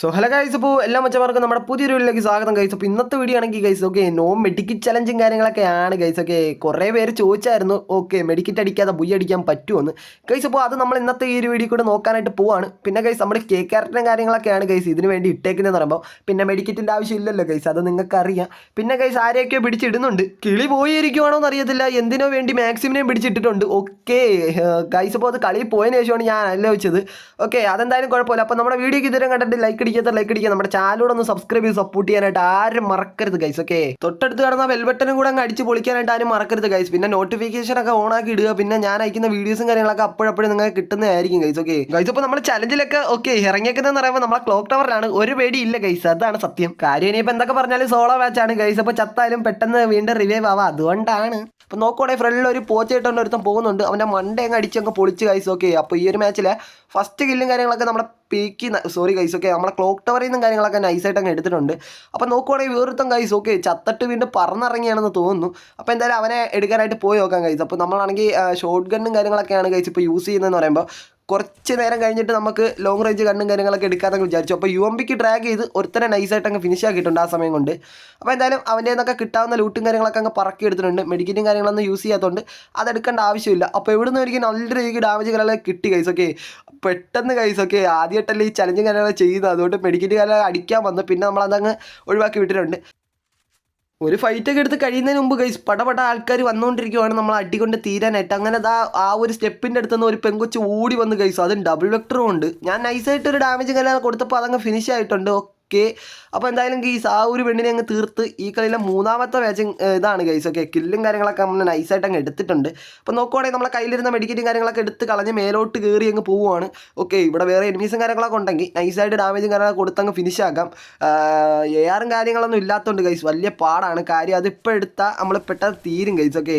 So hello guys അപ്പോൾ എല്ലാ മച്ചമാർക്കും നമ്മുടെ പുതിയൊരു വീഡിയോയിലേക്ക് സ്വാഗതം ഗൈസ് അപ്പോൾ ഇന്നത്തെ വീഡിയോ ആണെങ്കിൽ ഗൈസ് ഓക്കെ നോ മെഡിക്കറ്റ് ചലഞ്ചും കാര്യങ്ങളൊക്കെയാണ് ഗൈസ് ഓക്കെ കുറേ പേര് ചോദിച്ചായിരുന്നു ഓക്കെ മെഡിക്കറ്റ് അടിക്കാതെ ബുയ്യ അടിക്കാൻ പറ്റുമെന്ന് ഗൈസ് അപ്പോൾ അത് നമ്മൾ ഇന്നത്തെ ഈ ഒരു വീഡിയോ കൂടെ നോക്കാനായിട്ട് പോവാണ്. പിന്നെ ഗൈസ് നമ്മുടെ കെ ആർട്ടിനും കാര്യങ്ങളൊക്കെയാണ് ഗൈസ് ഇതിന് വേണ്ടി ഇട്ടേക്കുന്നതെന്ന് പറയുമ്പോൾ. പിന്നെ മെഡിക്കറ്റിന്റെ ആവശ്യമില്ലല്ലോ ഗൈസ് അത് നിങ്ങൾക്ക് അറിയാം പിന്നെ ഗൈസ് ആരെയൊക്കെയോ പിടിച്ചിടുന്നുണ്ട്. കിളി പോയിരിക്കുവാണോ എന്ന് അറിയത്തില്ല. എന്തിനോ വേണ്ടി മാക്സിമിനെയും പിടിച്ചിട്ടിട്ടുണ്ട്. ഓക്കെ ഗൈസ് അപ്പോൾ അത് കളി പോയതിന് ശേഷമാണ് ഞാൻ ആലോചിച്ചത്. ഓക്കെ അതെന്തായാലും കുഴപ്പമില്ല. അപ്പോൾ നമ്മുടെ വീഡിയോക്ക് ഇതുവരെ കണ്ടിട്ട് ലൈക്ക് അടിക്കാത്ത ലൈക്ക് അടിക്കുക. നമ്മുടെ ചാനലൂടെ ഒന്ന് സബ്സ്ക്രൈബ് ചെയ്ത് സപ്പോർട്ട് ചെയ്യാനായിട്ട് ആരും മറക്കരുത് ഗൈസ് ഓക്കെ തൊട്ടടുത്ത് കിടന്ന ബെൽബട്ടനും കൂടെ അങ്ങ് അടിച്ച് പൊളിക്കാനായിട്ട് ആരും മറക്കരുത് ഗൈസ് പിന്നെ നോട്ടിഫിക്കേഷൻ ഒക്കെ ഓൺ ആക്കി ഇടുക. പിന്നെ ഞാൻ അയക്കുന്ന വീഡിയോസും കാര്യങ്ങളൊക്കെ അപ്പോഴപ്പോഴും നിങ്ങൾക്ക് കിട്ടുന്നതായിരിക്കും ഗൈസ് ഓക്കെ ഗൈസ് അപ്പോൾ നമ്മൾ ചലഞ്ചിലൊക്കെ ഓക്കെ ഇറങ്ങിയേക്കുന്നതെന്ന് പറയുമ്പോൾ നമ്മളെ ക്ലോക്ക് ടവറിലാണ് ഒരു പേടി ഇല്ല ഗൈസ് അതാണ് സത്യം. കാര്യം ഇനിയിപ്പോൾ എന്തൊക്കെ പറഞ്ഞാലും സോളോ മാച്ച് ആണ് ഗൈസ് അപ്പോൾ ചത്തായാലും പെട്ടെന്ന് വീണ്ടും റിവൈവ് ആവാം. അതുകൊണ്ടാണ്. അപ്പോൾ നോക്കുവാണെങ്കിൽ ഫ്രണ്ടിൽ ഒരു പോച്ചായിട്ടുണ്ട് ഒരുത്തം പോകുന്നുണ്ട്. അവന്റെ മണ്ട അങ്ങ് അടിച്ചങ്ങ് പൊളിച്ച് ഗൈസ് ഓക്കെ അപ്പോൾ ഈ ഒരു മാച്ചിൽ ഫസ്റ്റ് കില്ലും കാര്യങ്ങളൊക്കെ നമ്മുടെ പീക്കി സോറി ഗൈസ് ഓക്കെ നമ്മളെ ക്ലോക്ക് ടവറിൽ നിന്നും കാര്യങ്ങളൊക്കെ നൈസായിട്ട് അങ്ങ് എടുത്തിട്ടുണ്ട്. അപ്പോൾ നോക്കുവാണെങ്കിൽ വേറൊരുത്തം ഗൈസ് ഓക്കെ ചത്തട്ട് വീണ്ടും പറന്നിറങ്ങിയാണെന്ന് തോന്നുന്നു. അപ്പോൾ എന്തായാലും അവനെ എടുക്കാനായിട്ട് പോയി നോക്കാം ഗൈസ് അപ്പോൾ നമ്മളാണെങ്കിൽ ഷോർട്ട് ഗണ്ണും കാര്യങ്ങളൊക്കെയാണ് ഗൈസ് ഇപ്പോൾ യൂസ് ചെയ്യുന്നതെന്ന് പറയുമ്പോൾ കുറച്ച് നേരം കഴിഞ്ഞിട്ട് നമുക്ക് ലോങ് റേഞ്ച് കണ്ണും കാര്യങ്ങളൊക്കെ എടുക്കാമെന്നൊക്കെ വിചാരിച്ചു. അപ്പോൾ യു എം പിക്ക് ഡ്രാഗ് ചെയ്ത് ഒരുത്തരം നൈസായിട്ട് അങ്ങ് ഫിനിഷ് ആക്കിയിട്ടുണ്ട് ആ സമയം കൊണ്ട്. അപ്പോൾ എന്തായാലും അവന്റെ നിന്നൊക്കെ കിട്ടാവുന്ന ലൂട്ടും കാര്യങ്ങളൊക്കെ അങ്ങ് പറക്കി എടുത്തിട്ടുണ്ട്. മെഡിക്കറ്റും കാര്യങ്ങളൊന്നും യൂസ് ചെയ്യാത്തതുകൊണ്ട് അതെടുക്കേണ്ട ആവശ്യമില്ല. അപ്പോൾ ഇവിടുന്ന് എനിക്ക് നല്ല രീതിക്ക് ഡാമേജ് കാര്യങ്ങളൊക്കെ കിട്ടി കൈസ് ഓക്കെ പെട്ടെന്ന് കൈസ് ഓക്കെ ആദ്യമായിട്ടല്ലേ ഈ ചലഞ്ചും കാര്യങ്ങളെ ചെയ്യുന്നത്. അതുകൊണ്ട് മെഡിക്കറ്റ് കാലം അടിക്കാൻ വന്നു. പിന്നെ നമ്മളതങ്ങ് ഒഴിവാക്കി വിട്ടിട്ടുണ്ട്. ഒരു ഫൈറ്റ് ഒക്കെ എടുത്ത് കഴിയുന്നതിന് മുമ്പ് ഗൈസ് പടപട ആൾക്കാർ വന്നുകൊണ്ടിരിക്കുവാണ് നമ്മൾ അടികൊണ്ട് തീരാനായിട്ട്. അങ്ങനെ ദാ ആ ഒരു സ്റ്റെപ്പിന്റെ അടുത്ത് നിന്ന് ഒരു പെങ്കൊച്ച് ഓടി വന്ന് ഗൈസ് അതും ഡബിൾ വെക്ടറും ഉണ്ട്. ഞാൻ നൈസായിട്ട് ഒരു ഡാമേജ് കല കൊടുത്തപ്പോൾ അതങ്ങ് ഫിനിഷ് ആയിട്ടുണ്ട്. ഓക്കെ അപ്പോൾ എന്തായാലും ഗൈസ് ആ ഒരു പെണ്ണിനെ അങ്ങ് തീർത്ത് ഈ കളിയിലെ മൂന്നാമത്തെ മാച്ച് ഇതാണ് ഗൈസ്. ഓക്കെ കില്ലും കാര്യങ്ങളൊക്കെ നമ്മൾ നൈസായിട്ട് അങ്ങ് എടുത്തിട്ടുണ്ട്. അപ്പോൾ നോക്കുവാണെങ്കിൽ നമ്മളെ കയ്യിലിരുന്ന മെഡിക്കറ്റും കാര്യങ്ങളൊക്കെ എടുത്ത് കളഞ്ഞ് മേലോട്ട് കയറി അങ്ങ് പോവുകയാണ് ഓക്കെ ഇവിടെ വേറെ എനിമീസും കാര്യങ്ങളൊക്കെ ഉണ്ടെങ്കിൽ നൈസായിട്ട് ഡാമേജും കാര്യങ്ങളൊക്കെ കൊടുത്തങ്ങ് ഫിനിഷ് ആക്കാം. എ ആറും കാര്യങ്ങളൊന്നും ഇല്ലാത്തതുകൊണ്ട് ഗൈസ് വലിയ പാടാണ്. കാര്യം അതിപ്പോൾ എടുത്താൽ നമ്മൾ പെട്ടെന്ന് തീരും ഗൈസ്. ഓക്കെ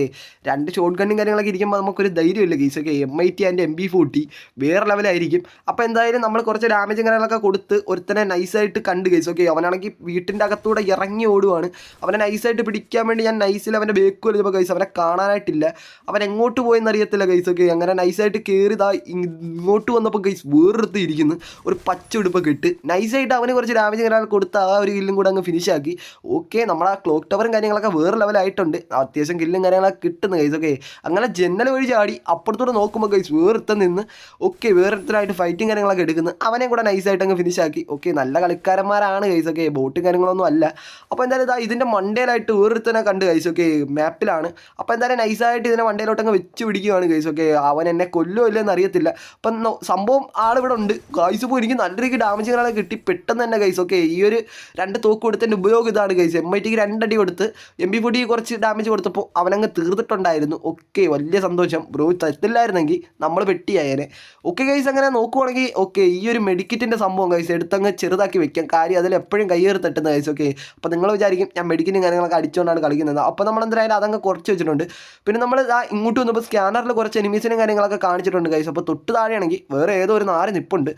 രണ്ട് ഷോർട്ട് ഗണ്ണും കാര്യങ്ങളൊക്കെ ഇരിക്കുമ്പോൾ നമുക്കൊരു ധൈര്യമില്ല guys. Okay M I T and M B forty വേറെ ലെവലായിരിക്കും അപ്പോൾ എന്തായാലും നമ്മൾ കുറച്ച് ഡാമേജും കാര്യങ്ങളൊക്കെ കൊടുത്ത് ഒരുത്തനെ നൈസായിട്ട് കണ്ട് ഗൈസ് ഓക്കെ അവനാണെങ്കിൽ വീട്ടിന്റെ അകത്തൂടെ ഇറങ്ങി ഓടുവാണ്. അവനെ നൈസായിട്ട് പിടിക്കാൻ വേണ്ടി ഞാൻ നൈസിൽ അവന്റെ ബേക്ക് വലിച്ചപ്പോൾ ഗൈസ് അവനെ കാണാനായിട്ടില്ല. അവൻ എങ്ങോട്ട് പോയെന്ന് അറിയത്തില്ല ഗൈസ് ഓക്കെ അങ്ങനെ നൈസായിട്ട് കയറി ഇതാ ഇങ്ങോട്ട് വന്നപ്പോൾ ഗൈസ് വേറെടുത്ത് ഇരിക്കുന്നു. ഒരു പച്ച ഉടുപ്പൊക്കെ ഇട്ട് നൈസായിട്ട് അവന് കുറച്ച് ഡാമേജ് കാര്യങ്ങൾ കൊടുത്ത് ആ ഒരു കില്ലും കൂടെ അങ്ങ് ഫിനിഷ് ആക്കി. ഓക്കെ നമ്മളെ ക്ലോക്ക് ടവറും കാര്യങ്ങളൊക്കെ വേറെ ലെവലായിട്ടുണ്ട് അത്യാവശ്യം കില്ലും കാര്യങ്ങളൊക്കെ കിട്ടുന്നു ഗൈസ് ഓക്കെ അങ്ങനെ ജന്നൽ വഴി ചാടി അപ്പുറത്തോടെ നോക്കുമ്പോൾ ഗൈസ് വേറെടുത്ത് നിന്ന് ഓക്കെ വേറൊരുത്തരായിട്ട് ഫൈറ്റിംഗ് കാര്യങ്ങളൊക്കെ എടുക്കുന്നു. അവനെ കൂടെ നൈസായിട്ട് അങ്ങ് ഫിനിഷ് ആക്കി. ഓക്കെ നല്ല കളിക്കാരന്മാരാണ് ഗൈസ് കൈസൊക്കെ ബോട്ടും കാര്യങ്ങളൊന്നും അല്ല. അപ്പോൾ എന്തായാലും ഇതാ ഇതിന്റെ മണ്ടയിലായിട്ട് വേറൊരുത്തനെ കണ്ട് ഗൈസ് ഓക്കെ മാപ്പിലാണ് അപ്പോൾ എന്തായാലും നൈസായിട്ട് ഇതിനെ മണ്ടേലോട്ടങ്ങ് വെച്ച് പിടിക്കുകയാണ് ഗൈസ് ഓക്കെ അവൻ എന്നെ കൊല്ലോ ഇല്ലെന്ന് അറിയത്തില്ല അപ്പം സംഭവം ആളിവിടെ ഉണ്ട്. ഗൈസ് പോയി എനിക്ക് നല്ല രീതിക്ക് ഡാമേജ് കാര്യങ്ങളൊക്കെ കിട്ടി. പെട്ടെന്ന് തന്നെ ഗൈസ് ഓക്കെ ഈ ഒരു രണ്ട് തോക്ക് കൊടുത്തതിന്റെ ഉപയോഗം ഇതാണ് ഗൈസ്. എം ഐ ടിക്ക് രണ്ടടി കൊടുത്ത് എം ബി പൊടി കുറച്ച് ഡാമേജ് കൊടുത്തപ്പോൾ അവനങ്ങ് തീർത്തിട്ടുണ്ടായിരുന്നു. ഓക്കെ വലിയ സന്തോഷം. ബ്രോ തത്തില്ലായിരുന്നെങ്കിൽ നമ്മൾ വെട്ടിയായേനെ. ഓക്കെ ഗൈസ് അങ്ങനെ നോക്കുവാണെങ്കിൽ ഓക്കെ ഈ ഒരു മെഡിക്കറ്റിന്റെ സംഭവം ഗൈസ് എടുത്തങ്ങ് ചെറുതാക്കി വെക്കാം. കാര്യം അതിൽ എപ്പോഴും കയ്യേറി തട്ടുന്ന കഴിച്ചു ഓക്കെ അപ്പോൾ നിങ്ങൾ വിചാരിക്കും ഞാൻ മെഡിക്കലും കാര്യങ്ങളൊക്കെ അടിച്ചുകൊണ്ടാണ് കളിക്കുന്നത്. അപ്പോൾ നമ്മൾ എന്തായാലും അതങ്ങ് കുറച്ച് വെച്ചിട്ടുണ്ട്. പിന്നെ നമ്മൾ ആ ഇങ്ങോട്ട് വന്നപ്പോൾ സ്കാനറിൽ കുറച്ച് എനിമീസിനും കാര്യങ്ങളൊക്കെ കാണിച്ചിട്ടുണ്ട് കഴിച്ചു അപ്പോൾ തൊട്ട് താഴെയാണെങ്കിൽ വേറെ ഏതോ ഒരു നാല് നിപ്പുണ്ട്.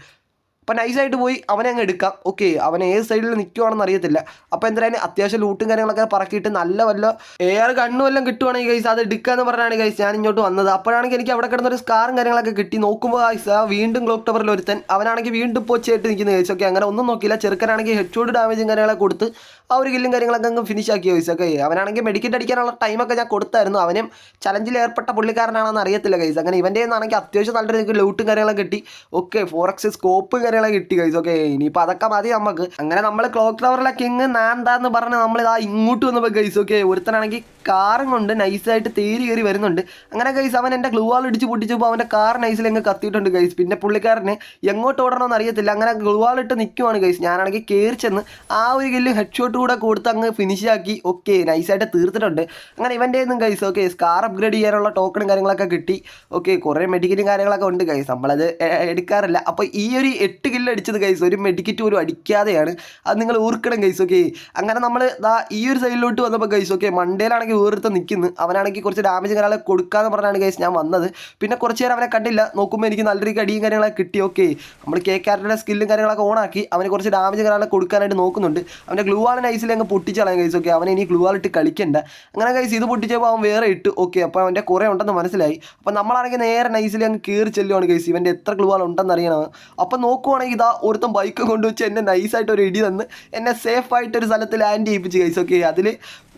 അപ്പം നൈസായിട്ട് പോയി അവനെ അങ്ങ് എടുക്കാം. ഓക്കെ അവൻ ഏത് സൈഡിൽ നിൽക്കുവാണെന്ന് അറിയത്തില്ല. അപ്പോൾ എന്തായാലും അത്യാവശ്യം ലൂട്ടും കാര്യങ്ങളൊക്കെ പറക്കിയിട്ട് നല്ല വല്ല എയർ കണ്ണും എല്ലാം കിട്ടുവാണെങ്കിൽ ഗൈസ് അത് എടുക്കാന്ന് പറഞ്ഞാണ് ഗൈസ് ഞാൻ ഇങ്ങോട്ട് വന്നത്. അപ്പോഴാണെങ്കിൽ എനിക്ക് അവിടെ കിടന്നൊരു സ്കാറും കാര്യങ്ങളൊക്കെ കിട്ടി. നോക്കുമ്പോൾ ഗൈസ് വീണ്ടും ക്ലോക്ക് ടവറിൽ ഒരുത്തൻ അവനാണെങ്കിൽ വീണ്ടും പോച്ചായിട്ട് നിൽക്കുന്ന. ഗൈസ് ഓക്കെ അങ്ങനെ ഒന്നും നോക്കിയില്ല. ചെറുക്കനാണെങ്കിൽ ഷോട്ട് ഡാമേജും കാര്യങ്ങളൊക്കെ കൊടുത്ത് ആ ഒരു കില്ലും കാര്യങ്ങളൊക്കെ അങ്ങ് ഫിനിഷ് ആക്കി ഗൈസ് ഒക്കെ അവനാണെങ്കിൽ മെഡിക്കറ്റ് അടിക്കാനുള്ള ടൈമൊക്കെ ഞാൻ കൊടുത്തായിരുന്നു. അവനും ചലഞ്ചിൽ ഏർപ്പെട്ട പുള്ളിക്കാരനാണെന്ന് അറിയത്തില്ല ഗൈസ് അങ്ങനെ ഇവന്റെ ആണെങ്കിൽ അത്യാവശ്യം നല്ല രീതിക്ക് ലൂട്ടും കാര്യങ്ങളൊക്കെ കിട്ടി. ഓക്കെ ഫോർ എക്സ് സ്കോപ്പ് കാര്യങ്ങളൊക്കെ കിട്ടി ഗൈസ് ഓക്കെ ഇനിയിപ്പോൾ അതൊക്കെ മതി നമുക്ക് അങ്ങനെ നമ്മൾ ക്ലോക്ക് ടവറിലെ കിങ് നാന്താന്ന് പറഞ്ഞ് നമ്മൾ ഇതാ ഇങ്ങോട്ട് വന്നപ്പോൾ ഗൈസ് ഓക്കെ ഒരുത്തനാണെങ്കിൽ കാറും കൊണ്ട് നൈസായിട്ട് തേരി കയറി വരുന്നുണ്ട്. അങ്ങനെ ഗൈസ് അവൻ എന്റെ ഗ്ലൂ വാൾ ഇടിച്ച് പൊട്ടിച്ചപ്പോൾ അവന്റെ കാർ നൈസിൽ അങ്ങ് കത്തിയിട്ടുണ്ട് ഗൈസ് പിന്നെ പുള്ളിക്കാരനെ എങ്ങോട്ട് ഓടണമെന്ന് അറിയത്തില്ല. അങ്ങനെ ഗ്ലൂ വാൾ ഇട്ട് നിൽക്കുവാണ് ഗൈസ് ഞാനാണെങ്കിൽ കയറി ചെന്ന് ആ ഒരു കില്ലും ഹെഡ് ഷോട്ട് കൂടെ കൊടുത്ത് അങ്ങ് ഫിനിഷ് ആക്കി. ഓക്കെ നൈസായിട്ട് തീർത്തിട്ടുണ്ട്. അങ്ങനെ ഇവന്റെ ഒന്നും ഗൈസ് ഓക്കെ സ്കാർ അപ്ഗ്രേഡ് ചെയ്യാനുള്ള ടോക്കണും കാര്യങ്ങളൊക്കെ കിട്ടി. ഓക്കെ കുറേ മെഡിക്കറ്റും കാര്യങ്ങളൊക്കെ ഉണ്ട് ഗൈസ് നമ്മളത് എടുക്കാറില്ല. അപ്പോൾ ഈ ഒരു എട്ട് കില്ല് അടിച്ചത് ഗൈസ് ഒരു മെഡിക്കറ്റ് പോലും അടിക്കാതെയാണ് അത് നിങ്ങൾ ഊർക്കണം ഗൈസ് ഓക്കെ അങ്ങനെ നമ്മൾ ദാ ഈ ഒരു സൈഡിലോട്ട് വന്നപ്പോൾ ഗൈസ് ഓക്കെ മണ്ടേലാണെങ്കിൽ വേറെടുത്ത് നിൽക്കുന്നു അവനാണെങ്കിൽ കുറച്ച് ഡാമേജ് കാര്യങ്ങളൊക്കെ കൊടുക്കാന്ന് പറഞ്ഞാണ് ഗൈസ് ഞാൻ വന്നത്. പിന്നെ കുറച്ച് നേരം അവനെ കണ്ടില്ല. നോക്കുമ്പോൾ എനിക്ക് നല്ല രീതിക്ക് അടിയും കാര്യങ്ങളൊക്കെ കിട്ടി. ഓക്കെ നമ്മൾ കെ കാരന്റെ സ്കില്ലും കാര്യങ്ങളൊക്കെ ഓണാക്കി അവന് കുറച്ച് ഡാമേജ് കാര്യങ്ങളൊക്കെ കൊടുക്കാനായിട്ട് നോക്കുന്നുണ്ട്. അവന്റെ ഗ്ലൂ ആൾ നൈസിൽ അങ്ങ് പൊട്ടിച്ചളയാം ഗൈസ് ഓക്കെ അവൻ ഇനി ഗ്ലൂ ആൾ കളിക്കണ്ട. അങ്ങനെ ഗൈസ് ഇത് പൊട്ടിച്ചപ്പോൾ അവൻ വേറെ ഇട്ട്. ഓക്കെ അപ്പോൾ അവന്റെ കുറേ ഉണ്ടെന്ന് മനസ്സിലായി. അപ്പോൾ നമ്മളാണെങ്കിൽ നേരെ നൈസിൽ അങ്ങ് കയറി ചെല്ലുവാണ് ഗൈസ് ഇവന്റെ എത്ര ഗ്ലൂ ആൾ ഉണ്ടെന്ന് അറിയണം. അപ്പോൾ നോക്കുവാണെങ്കിൽ ഇതാ ഒരുത്തൻ ബൈക്ക് കൊണ്ടുവച്ച് എന്നെ നൈസായിട്ട് ഒരു ഇടി തന്ന് എന്നെ സേഫായിട്ട് ഒരു സ്ഥലത്ത് ലാൻഡ് ചെയ്യിപ്പിച്ച് ഗൈസ് ഓക്കെ അതിൽ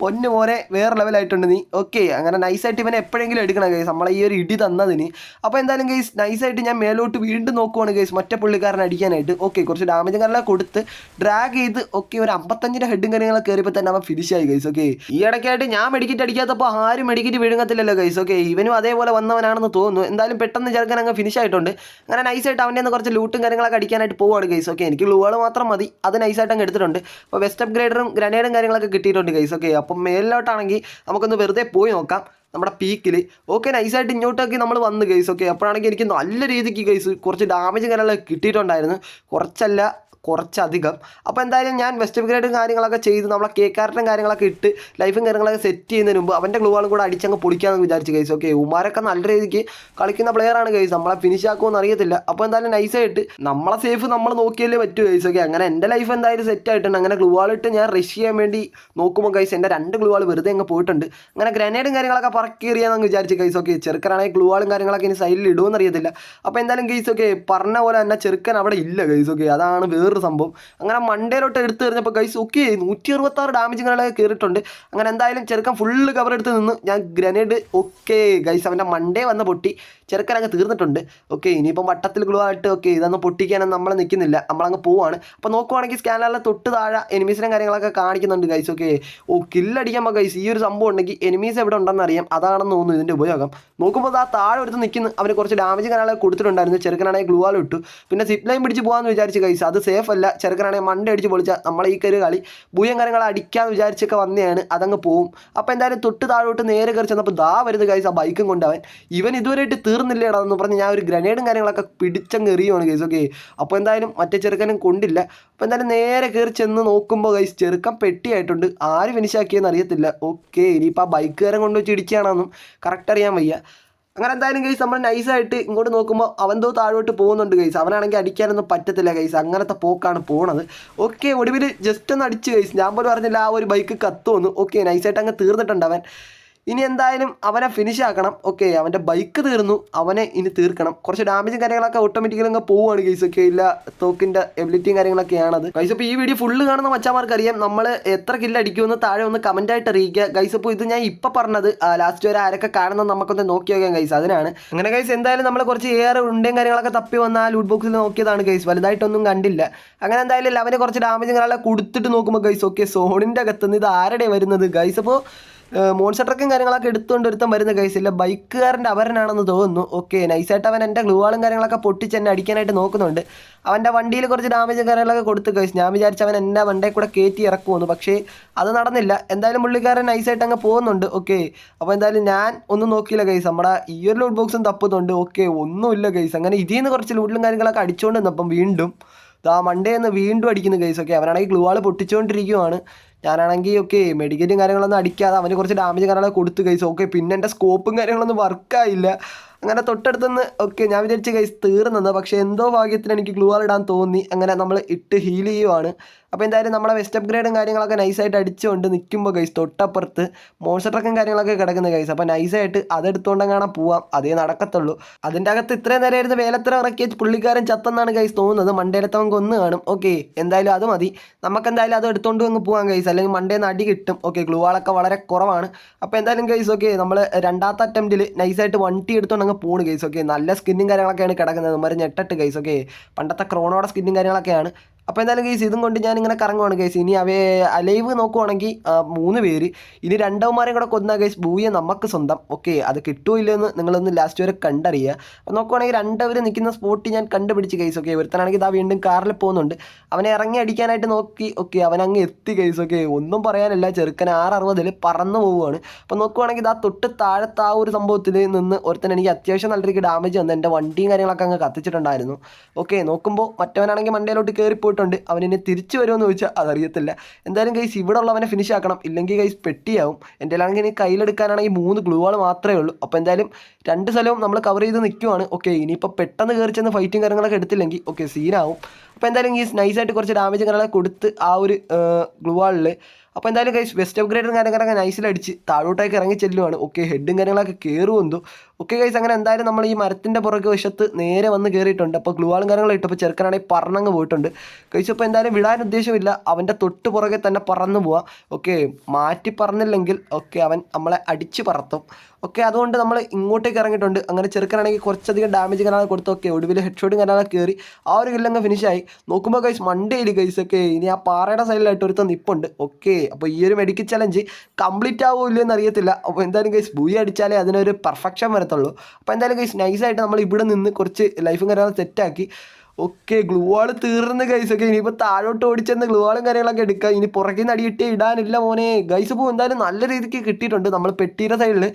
പൊന്നു മോനെ വേറെ ലെവലായിട്ടുണ്ട് നീ. ഓക്കെ അങ്ങനെ നൈസായിട്ട് ഇവനെ എപ്പോഴെങ്കിലും എടുക്കണം ഗൈസ് നമ്മളെ ഈ ഒരു ഇടി തന്നതിന്. അപ്പോൾ എന്തായാലും ഗൈസ് നൈസായിട്ട് ഞാൻ മേലോട്ട് വീണ്ടും നോക്കുവാണ് ഗൈസ് മറ്റേ പുള്ളിക്കാരനെ അടിക്കാനായിട്ട്. ഓക്കെ കുറച്ച് ഡാമേജ് കാരണം കൊടുത്ത് ഡ്രാഗ് ചെയ്ത് ഓക്കെ ഒരു അമ്പത്തഞ്ചിന്റെ ഹെഡും കാര്യങ്ങളൊക്കെ കയറിയപ്പോൾ തന്നെ അവൻ ഫിനിഷ് ആയി ഗൈസ് ഓക്കെ ഈ ഇടയ്ക്കായിട്ട് ഞാൻ മെഡിക്കറ്റ് അടിക്കാത്തപ്പോൾ ആരും മെഡിക്കറ്റ് വിഴുങ്ങത്തില്ലല്ലോ ഗൈസ് ഓക്കെ ഇവനും അതേപോലെ വന്നവനാണെന്ന് തോന്നുന്നു. എന്തായാലും പെട്ടെന്ന് ചെറുക്കൻ അങ്ങ് ഫിനിഷ് ആയിട്ടുണ്ട്. അങ്ങനെ നൈസായിട്ട് അവന്റെ നിന്ന് കുറച്ച് ലൂട്ടും കാര്യങ്ങളൊക്കെ അടിക്കാനായിട്ട് പോവാണ് ഗൈസ് ഓക്കെ എനിക്ക് ഗ്ലൂകൾ മാത്രം മതി. അത് നൈസായിട്ട് അങ്ങ് എടുത്തിട്ടുണ്ട്. അപ്പോൾ വെസ്റ്റ് അപ്ഗ്രേഡറും ഗ്രനേഡും കാര്യങ്ങളൊക്കെ കിട്ടിയിട്ടുണ്ട് ഗൈസ് ഓക്കെ അപ്പം മേലിലോട്ടാണെങ്കിൽ നമുക്കൊന്ന് വെറുതെ പോയി നോക്കാം നമ്മുടെ പീക്കിൽ ഓക്കെ നൈസായിട്ട് ഇങ്ങോട്ടൊക്കെ നമ്മൾ വന്ന് ഗൈസ് ഓക്കെ അപ്പോഴാണെങ്കിൽ എനിക്ക് നല്ല രീതിക്ക് ഗൈസ് കുറച്ച് ഡാമേജ് കാര്യങ്ങളൊക്കെ കിട്ടിയിട്ടുണ്ടായിരുന്നു. കുറച്ചല്ല കുറച്ചധികം. അപ്പോൾ എന്തായാലും ഞാൻ വെസ്റ്റ് ഗ്രേഡും കാര്യങ്ങളൊക്കെ ചെയ്ത്. നമ്മളെ കേക്കാരറ്റും കാര്യങ്ങളൊക്കെ ഇട്ട് ലൈഫും കാര്യങ്ങളൊക്കെ സെറ്റ് ചെയ്യുന്നതിന് മുമ്പ് അവന്റെ ഗ്ലൂവാളും കൂടെ അടിച്ചങ്ങ് പൊളിക്കാമെന്ന് വിചാരിച്ച് കേസ് ഓക്കെ ഉമാരൊക്കെ നല്ല രീതിക്ക് കളിക്കുന്ന പ്ലെയറാണ് കേസ് നമ്മളെ ഫിനിഷ് ആക്കുമെന്ന് അറിയത്തില്ല. അപ്പോൾ എന്തായാലും നൈസായിട്ട് നമ്മളെ സേഫ് നമ്മൾ നോക്കിയാലേ പറ്റൂ കേസ് ഓക്കെ അങ്ങനെ എന്റെ ലൈഫ് എന്തായാലും സെറ്റ് ആയിട്ടുണ്ട്. അങ്ങനെ ഗ്ലൂവാൾ ഇട്ട് ഞാൻ റഷ് ചെയ്യാൻ വേണ്ടി നോക്കുമ്പോൾ കൈസ് എന്റെ രണ്ട് ഗ്ലൂവാൾ വെറുതെ അങ്ങ് പോയിട്ടുണ്ട്. അങ്ങനെ ഗ്രനേഡും കാര്യങ്ങളൊക്കെ പറക്കി എറിയാമെന്ന് വിചാരിച്ച് ഗൈസ് ഓക്കെ ചെറുക്കനാണെങ്കിൽ ഗ്ലൂവാളും കാര്യങ്ങളൊക്കെ ഇനി സൈഡിൽ ഇടുമെന്ന് അറിയത്തില്ല. അപ്പോൾ എന്തായാലും കേസ് ഓക്കെ പറഞ്ഞ പോലെ തന്നെ ചെറുക്കൻ അവിടെ ഇല്ല കേസ് ഓക്കെ അതാണ് വേറൊരു സംഭവം. അങ്ങനെ മണ്ടയിലോട്ട് എടുത്ത് എറിഞ്ഞപ്പോൾ ഗൈസ് ഓക്കെ നൂറ്റി അറുപത്താറ് ഡാമേജ് ഇങ്ങനെ കയറിയിട്ടുണ്ട് അങ്ങനെ എന്തായാലും ചെറുക്കൻ ഫുള്ള് കവർ എടുത്ത് നിന്ന് ഞാൻ ഗ്രനേഡ് ഓക്കെ ഗൈസ് അവന്റെ മണ്ടേ വന്ന് പൊട്ടി. ചെറുക്കൻ അങ്ങ് തീർന്നിട്ടുണ്ട്. ഓക്കെ ഇനിയിപ്പം വട്ടത്തിൽ ഗ്ലൂ ആയിട്ട് ഓക്കെ ഇതൊന്നും പൊട്ടിക്കാനൊന്നും നമ്മൾ നിൽക്കുന്നില്ല. നമ്മളങ്ങ് പോവാണ്. അപ്പോൾ നോക്കുവാണെങ്കിൽ സ്കാനറിലെ തൊട്ട് താഴെ എനിമീസിനും കാര്യങ്ങളൊക്കെ കാണിക്കുന്നുണ്ട് ഗൈസ് ഓക്കെ ഓ കില്ലടിക്കുമ്പോൾ ഗൈസ് ഈ ഒരു സംഭവം ഉണ്ടെങ്കിൽ എനിമീസ് എവിടെ ഉണ്ടെന്ന് അറിയാം. അതാണെന്ന് തോന്നുന്നു ഇതിന്റെ ഉപയോഗം. നോക്കുമ്പോൾ ആ താഴെ എടുത്ത് നിൽക്കുന്നു. അവന് കുറച്ച് ഡാമേജ് കാര്യങ്ങളൊക്കെ കൊടുത്തിട്ടുണ്ടായിരുന്നു. ചെറുക്കനാണെങ്കിൽ ഗ്ലൂ ആൾ ഇട്ടു പിന്നെ സിപ്പ് ലൈൻ പിടിച്ച് പോകാമെന്ന് വിചാരിച്ച് ഗൈസ് അത് സേഫ് അല്ല ചെറുക്കനാണെങ്കിൽ മണ്ട അടിച്ച് പൊളിച്ചാൽ നമ്മളെ ഈ കയറി കളി. ഭൂയം കാര്യങ്ങൾ അടിക്കാമെന്ന് വിചാരിച്ചൊക്കെ വന്നെയാണ് അതങ്ങ് പോവും. അപ്പോൾ എന്തായാലും തൊട്ട് താഴോട്ട് നേരെ കയറി ചെന്നപ്പോൾ ദാ വരുന്നത് കൈസ് ആ ബൈക്കും കൊണ്ടവൻ ഇവൻ ഇതുവരെയായിട്ട് തീർന്നില്ലേടാ എന്ന് പറഞ്ഞ് ഞാൻ ഒരു ഗ്രനേഡും കാര്യങ്ങളൊക്കെ പിടിച്ചങ്ങ് എറിയുവാണ് കേസ് ഓക്കെ അപ്പോൾ എന്തായാലും മറ്റേ ചെറുക്കനും കൊണ്ടില്ല. അപ്പോൾ എന്തായാലും നേരെ കയറി ചെന്ന് നോക്കുമ്പോൾ കൈസ് ചെറുക്കൻ പെട്ടിയായിട്ടുണ്ട്. ആര് ഫിനിഷ് ആക്കിയെന്ന് അറിയത്തില്ല. ഓക്കെ ഇനിയിപ്പോൾ ആ ബൈക്കുകാരൻ കൊണ്ടുവച്ച് ഇടിക്കുകയാണെന്നും കറക്റ്റ് അറിയാൻ വയ്യ. അങ്ങനെ എന്തായാലും ഗൈസ് നമ്മൾ നൈസായിട്ട് ഇങ്ങോട്ട് നോക്കുമ്പോൾ അവൻ തോ താഴോട്ട് പോകുന്നുണ്ട് ഗൈസ് അവനാണെങ്കിൽ അടിക്കാനൊന്നും പറ്റത്തില്ല ഗൈസ് അങ്ങനത്തെ പോക്കാണ് പോണത്. ഓക്കെ ഒടുവിൽ ജസ്റ്റ് ഒന്ന് അടിച്ച് ഗൈസ് ഞാൻ പോലും പറഞ്ഞില്ല ആ ഒരു ബൈക്ക് കത്തുവന്നു ഓക്കെ നൈസായിട്ട് അങ്ങ് തീർന്നിട്ടുണ്ട് അവൻ. ഇനി എന്തായാലും അവനെ ഫിനിഷ് ആക്കണം. ഓക്കെ അവന്റെ ബൈക്ക് തീർന്നു. അവനെ ഇനി തീർക്കണം. കുറച്ച് ഡാമേജും കാര്യങ്ങളൊക്കെ ഓട്ടോമാറ്റിക്കലി അങ്ങ് പോവുകയാണ് ഗൈസ് ഒക്കെ ഇല്ല തോക്കിന്റെ എബിലിറ്റിയും അത്. ഗൈസ് അപ്പോൾ ഈ വീഡിയോ ഫുള്ള് കാണുന്ന മച്ചാമാർക്ക് അറിയാം. നമ്മൾ എത്ര കില്ല് അടിക്കുമെന്ന് താഴെ ഒന്ന് കമന്റ് ആയിട്ട് അറിയിക്കുക. ഗൈസ് അപ്പോൾ ഇത് ഞാൻ ഇപ്പം പറഞ്ഞത് ലാസ്റ്റ് വരെ ആരൊക്കെ കാണുന്നത് നമുക്കൊന്ന് നോക്കി നോക്കാം ഗൈസ് അതിനാണ്. അങ്ങനെ ഗൈസ് എന്തായാലും നമ്മൾ കുറച്ച് ഏറെ ഉണ്ടയും കാര്യങ്ങളൊക്കെ തപ്പി വന്ന ആ ലൂട്ട് ബോക്സിൽ നോക്കിയതാണ് ഗൈസ് വലുതായിട്ടൊന്നും കണ്ടില്ല. അങ്ങനെ എന്തായാലും അവന് കുറച്ച് ഡാമേജും കാര്യങ്ങളൊക്കെ കൊടുത്തിട്ട് നോക്കുമ്പോൾ ഗൈസ് ഓക്കെ സോണിന്റെ അകത്തുനിന്ന് ഇത് ആരുടെ വരുന്നത്? ഗൈസ് അപ്പോൾ മോൺസ്റ്റർ ട്രക്കും കാര്യങ്ങളൊക്കെ എടുത്തുകൊണ്ട് ഒരുത്തം വരുന്ന കേസില്ല ബൈക്കുകാരന്റെ അവരനാണെന്ന് തോന്നുന്നു. ഓക്കെ നൈസായിട്ട് അവൻ എന്റെ ഗ്ലൂവാളും കാര്യങ്ങളൊക്കെ പൊട്ടിച്ച് എന്നെ അടിക്കാനായിട്ട് നോക്കുന്നുണ്ട്. അവന്റെ വണ്ടിയിൽ കുറച്ച് ഡാമേജും കാര്യങ്ങളൊക്കെ കൊടുത്ത് കേസ് ഞാൻ വിചാരിച്ചു അവൻ എന്റെ വണ്ടിയിൽ കൂടെ കയറ്റി ഇറക്കുമെന്ന്. പക്ഷേ അത് നടന്നില്ല. എന്തായാലും പുള്ളിക്കാരൻ നൈസായിട്ട് അങ്ങ് പോകുന്നുണ്ട്. ഓക്കെ അപ്പോൾ എന്തായാലും ഞാൻ ഒന്നും നോക്കിയില്ല കേസ് നമ്മുടെ ഈ ഒരു ലൂട്ട് ബോക്സും തപ്പുന്നുണ്ട്. ഓക്കെ ഒന്നുമില്ല കേസ് അങ്ങനെ ഇതിൽ നിന്ന് കുറച്ച് ലൂട്ടിലും കാര്യങ്ങളൊക്കെ അടിച്ചുകൊണ്ട് നിന്നപ്പം വീണ്ടും ആ മണ്ടേ വീണ്ടും അടിക്കുന്നു കേസ് ഓക്കെ അവനാണെങ്കിൽ ഗ്ലൂവാൾ പൊട്ടിച്ചുകൊണ്ടിരിക്കുവാണ് ഞാനാണെങ്കിൽ ഓക്കെ മെഡിക്കറ്റും കാര്യങ്ങളൊന്നും അടിക്കാതെ അവന് കുറച്ച് ഡാമേജ് കാര്യങ്ങളൊക്കെ കൊടുത്ത് കൈസ് ഓക്കെ പിന്നെ എന്റെ സ്കോപ്പും കാര്യങ്ങളൊന്നും വർക്കായില്ല അങ്ങനെ തൊട്ടടുത്തുനിന്ന് ഓക്കെ ഞാൻ വിചാരിച്ച് കൈസ് തീർന്നത് പക്ഷേ എന്തോ ഭാഗ്യത്തിന് എനിക്ക് ഗ്ലൂ ആൾ ഇടാൻ തോന്നി. അങ്ങനെ നമ്മൾ ഇട്ട് ഹീൽ ചെയ്യുവാണ്. അപ്പോൾ എന്തായാലും നമ്മുടെ വെസ്റ്റ് അപ്ഗ്രേഡും കാര്യങ്ങളൊക്കെ നൈസായിട്ട് അടിച്ചുകൊണ്ട് നിൽക്കുമ്പോൾ ഗൈസ് തൊട്ടപ്പുറത്ത് മോൺസ്റ്റർ ട്രക്കും കാര്യങ്ങളൊക്കെ കിടക്കുന്ന ഗൈസ് അപ്പോൾ നൈസായിട്ട് അതെടുത്തുകൊണ്ട് കാണാൻ പോവാം. അതേ നടക്കത്തുള്ളൂ. അതിന്റെ അകത്ത് ഇത്രയും നേരമായിരുന്നു വേലത്ര ഇറക്കിയ പുള്ളിക്കാരൻ ചത്തെന്നാണ് ഗൈസ് തോന്നുന്നത്. മണ്ടേലത്തവൻ കൊന്ന് കാണും. ഓക്കെ എന്തായാലും അത് മതി. നമുക്ക് എന്തായാലും അത് എടുത്തുകൊണ്ട് അങ്ങ് പോകാം ഗൈസ് അല്ലെങ്കിൽ മണ്ടേന്ന് അടി കിട്ടും. ഓക്കെ ഗ്ലൂവാളൊക്കെ വളരെ കുറവാണ്. അപ്പോൾ എന്തായാലും ഗൈസ് ഓക്കെ നമ്മൾ രണ്ടാമത്തെ അറ്റംപ്റ്റിൽ നൈസായിട്ട് വണ്ടി എടുത്തുകൊണ്ട് അങ്ങ് പോണ് ഗൈസ് ഓക്കെ നല്ല സ്കിന്നും കാര്യങ്ങളൊക്കെയാണ് കിടക്കുന്നത്. മറി ഞെട്ടിട്ട് ഗൈസ് ഓക്കെ പണ്ടത്തെ ക്രോണോടെ സ്കിന്നും കാര്യങ്ങളൊക്കെയാണ്. അപ്പോൾ എന്തായാലും കേസ് ഇതും കൊണ്ട് ഞാൻ ഇങ്ങനെ കറങ്ങുവാണ് കേസ് ഇനി അവയെ അലൈവ് നോക്കുവാണെങ്കിൽ മൂന്ന് പേര്. ഇനി രണ്ടവന്മാരെയും കൂടെ കൊന്ന കേസ് ഭൂയെ നമുക്ക് സ്വന്തം. ഓക്കെ അത് കിട്ടുമോ ഇല്ലെന്ന് നിങ്ങളൊന്ന് ലാസ്റ്റ് വരെ കണ്ടറിയുക. അപ്പോൾ നോക്കുവാണെങ്കിൽ രണ്ടവർ നിൽക്കുന്ന സ്പോട്ട് ഞാൻ കണ്ടുപിടിച്ച് കേസ് ഓക്കെ ഒരുത്തനാണെങ്കിൽ ഇതാ വീണ്ടും കാറിൽ പോകുന്നുണ്ട്. അവനെ ഇറങ്ങി അടിക്കാനായിട്ട് നോക്കി ഓക്കെ അവൻ അങ്ങ് എത്തി കേസ് ഓക്കെ ഒന്നും പറയാനല്ല ചെറുക്കൻ ആറ് അറുപതിൽ പറന്നു പോവുകയാണ് അപ്പോൾ നോക്കുവാണെങ്കിൽ ഇതാ തൊട്ട് താഴത്ത് ആ ഒരു സംഭവത്തിൽ നിന്ന് ഒരുത്തൻ എനിക്ക് അത്യാവശ്യം നല്ല രീതിക്ക് ഡാമേജ് വന്നു എന്റെ വണ്ടിയും കാര്യങ്ങളൊക്കെ അങ്ങ് കത്തിച്ചിട്ടുണ്ടായിരുന്നു. ഓക്കെ നോക്കുമ്പോൾ മറ്റവനാണെങ്കിൽ മണ്ടയിലോട്ട് കയറി പോയിട്ടുണ്ട്. അവൻ എന്നെ തിരിച്ചു വരുമെന്ന് ചോദിച്ചാൽ അതറിയത്തില്ല. എന്തായാലും കൈസ് ഇവിടെ ഉള്ളവനെ ഫിനിഷ് ആക്കണം. ഇല്ലെങ്കിൽ കൈസ് പെട്ടിയാവും. എന്റെ ആണെങ്കിൽ ഇനി കയ്യിലെടുക്കാനാണെങ്കിൽ മൂന്ന് ഗ്ലൂവാൾ മാത്രമേ ഉള്ളൂ. അപ്പോൾ എന്തായാലും രണ്ട് സ്ഥലവും നമ്മൾ കവർ ചെയ്ത് നിൽക്കുവാണ് ഓക്കെ ഇനിയിപ്പോൾ പെട്ടെന്ന് കയറി ചെന്ന് ഫൈറ്റും കാര്യങ്ങളൊക്കെ എടുത്തില്ലെങ്കിൽ ഓക്കെ സീനാവും അപ്പോൾ എന്തായാലും ഈ നൈസായിട്ട് കുറച്ച് ഡാമേജ് കാര്യങ്ങളൊക്കെ കൊടുത്ത് ആ ഒരു ഗ്ലൂ വാളിൽ അപ്പോൾ എന്തായാലും കൈസ് വെസ്റ്റ് അപ്ഗ്രേഡും കാര്യങ്ങളൊക്കെ നൈസിലടിച്ച് താഴോട്ടേക്ക് ഇറങ്ങി ചെല്ലുവാണ്. ഓക്കെ ഹെഡും കാര്യങ്ങളൊക്കെ കയറുമെന്തോ ഓക്കെ കൈസ് അങ്ങനെ എന്തായാലും നമ്മൾ ഈ മരത്തിന്റെ പുറകെ വശത്ത് നേരെ വന്ന് കയറിയിട്ടുണ്ട് അപ്പോൾ ഗ്ലൂവാളും കാര്യങ്ങളും ഇട്ടപ്പോൾ ചെറുക്കനാണെങ്കിൽ പറന്നങ്ങ് പോയിട്ടുണ്ട്. കൈസ് അപ്പോൾ എന്തായാലും വിടാൻ ഉദ്ദേശമില്ല. അവന്റെ തൊട്ട് പുറകെ തന്നെ പറന്നു പോവാം. ഓക്കെ മാറ്റി പറന്നില്ലെങ്കിൽ ഓക്കെ അവൻ നമ്മളെ അടിച്ച് പറത്തും. ഓക്കെ അതുകൊണ്ട് നമ്മൾ ഇങ്ങോട്ടേക്ക് ഇറങ്ങിയിട്ടുണ്ട്. അങ്ങനെ ചെറുക്കനാണെങ്കിൽ കുറച്ചധികം ഡാമേജ് കാര്യങ്ങൾ കൊടുത്ത് ഓക്കെ ഒടുവിൽ ഹെഡ് ഷോട്ടും കാര്യങ്ങളൊക്കെ കയറി ആ ഒരു കില്ലങ്ങ് ഫിനിഷായി നോക്കുമ്പോൾ കൈസ് മണ്ടയിൽ കൈസ് ഒക്കെ ഇനി ആ പാറയുടെ സൈഡിലായിട്ട് ഒരുത്തം നിപ്പുണ്ട്. ഓക്കെ അപ്പോൾ ഈ ഒരു മെഡിക്കൽ ചലഞ്ച് കംപ്ലീറ്റ് ആവുമോ ഇല്ലയോ എന്ന് അറിയത്തില്ല. അപ്പോൾ എന്തായാലും കൈസ് ബൂയി അടിച്ചാലേ അതിനൊരു പെർഫെക്ഷൻ വരത്തുള്ളൂ. അപ്പോൾ എന്തായാലും കൈസ് നൈസായിട്ട് നമ്മൾ ഇവിടെ നിന്ന് കുറച്ച് ലൈഫും കാര്യങ്ങളും സെറ്റാക്കി ഓക്കെ ഗ്ലൂ വാൾ തീർന്ന് ഗൈസ് ഒക്കെ. ഇനിയിപ്പോൾ താഴോട്ട് ഓടിച്ചെന്ന് ഗ്ലൂ വാളും കാര്യങ്ങളൊക്കെ എടുക്കുക ഇനി പുറകിൽ നിന്ന് അടിയിട്ടേ ഇടാനില്ല മോനെ. ഗൈസ് ഇപ്പോൾ എന്തായാലും നല്ല രീതിക്ക് കിട്ടിയിട്ടുണ്ട്. നമ്മൾ പെട്ടിയുടെ സൈഡിൽ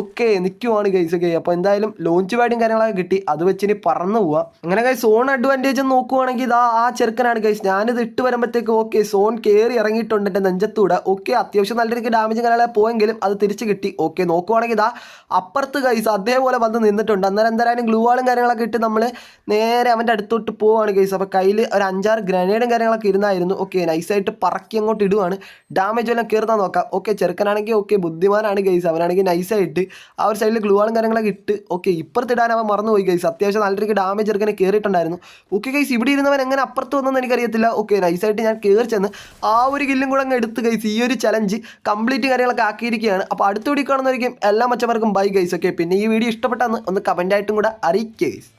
ഓക്കെ നിൽക്കുവാണ് ഗൈസ് ഒക്കെ. അപ്പോൾ എന്തായാലും ലോഞ്ച് പാഡും കാര്യങ്ങളൊക്കെ കിട്ടി. അത് വെച്ച് ഇനി പറന്നു പോവാം. അങ്ങനെ ഗൈസ് സോൺ അഡ്വാന്റേജ് നോക്കുവാണെങ്കിൽ ഇതാ ആ ചെറുക്കനാണ് ഗൈസ് ഞാനിത് ഇട്ട് വരുമ്പോഴത്തേക്ക് ഓക്കെ സോൺ കയറി ഇറങ്ങിയിട്ടുണ്ട് എന്റെ നെഞ്ചത്തൂടെ. ഓക്കെ അത്യാവശ്യം നല്ല രീതിക്ക് ഡാമേജ് കാര്യങ്ങളൊക്കെ പോയെങ്കിലും അത് തിരിച്ച് കിട്ടി. ഓക്കെ നോക്കുവാണെങ്കിൽ ഇതാ അപ്പുറത്ത് ഗൈസ് അതേപോലെ വന്ന് നിന്നിട്ടുണ്ട്. അന്നേരം എന്തായാലും ഗ്ലൂ വാളും കാര്യങ്ങളൊക്കെ ഇട്ട് നമ്മൾ നേരെ അവന്റെ അടുത്തോട്ട് പോവാണ് ഗൈസ് അപ്പോൾ കയ്യിൽ ഒരു അഞ്ചാറ് ഗ്രനേഡും കാര്യങ്ങളൊക്കെ ഇരുന്നായിരുന്നു. ഓക്കെ നൈസായിട്ട് പറക്കി അങ്ങോട്ട് ഇടുവാണ്. ഡാമേജ് എല്ലാം കയറുന്ന നോക്കാം. ഓക്കെ ചെറുക്കനാണെങ്കിൽ ഓക്കെ ബുദ്ധിമാനാണ് ഗൈസ് അവനാണെങ്കിൽ നൈസായിട്ട് ആ ഒരു സൈഡിൽ ഗ്ലൂവാളും കാര്യങ്ങളൊക്കെ ഇട്ട് ഓക്കെ ഇപ്പുറത്തിടാൻ അവൻ മറന്നുപോയി ഗൈസ് അത്യാവശ്യം നല്ല രീതിക്ക് ഡാമേജ് ചെറുക്കനെ കയറിയിട്ടുണ്ടായിരുന്നു ഓക്കെ ഗൈസ് ഇവിടെ ഇരുന്നവൻ എങ്ങനെ അപ്പുറത്ത് വന്നെന്ന് എനിക്കറിയത്തില്ല. ഓക്കെ നൈസായിട്ട് ഞാൻ കയറി ചെന്ന് ആ ഒരു കില്ലും കൂടെ അങ്ങ് എടുത്ത് ഗൈസ് ഈ ഒരു ചലഞ്ച് കംപ്ലീറ്റ് കാര്യങ്ങളൊക്കെ ആക്കിയിരിക്കുകയാണ്. അപ്പോൾ അടുത്ത വീഡിയോ കാണുന്നതായിരിക്കും എല്ലാ മച്ചന്മാർക്കും ബൈ ഗൈസ് ഓക്കെ പിന്നെ ഈ വീഡിയോ ഇഷ്ടപ്പെട്ടാന്ന് ഒന്ന് കമന്റായിട്ടും കൂടെ അറിയിക്കുക ഗൈസ്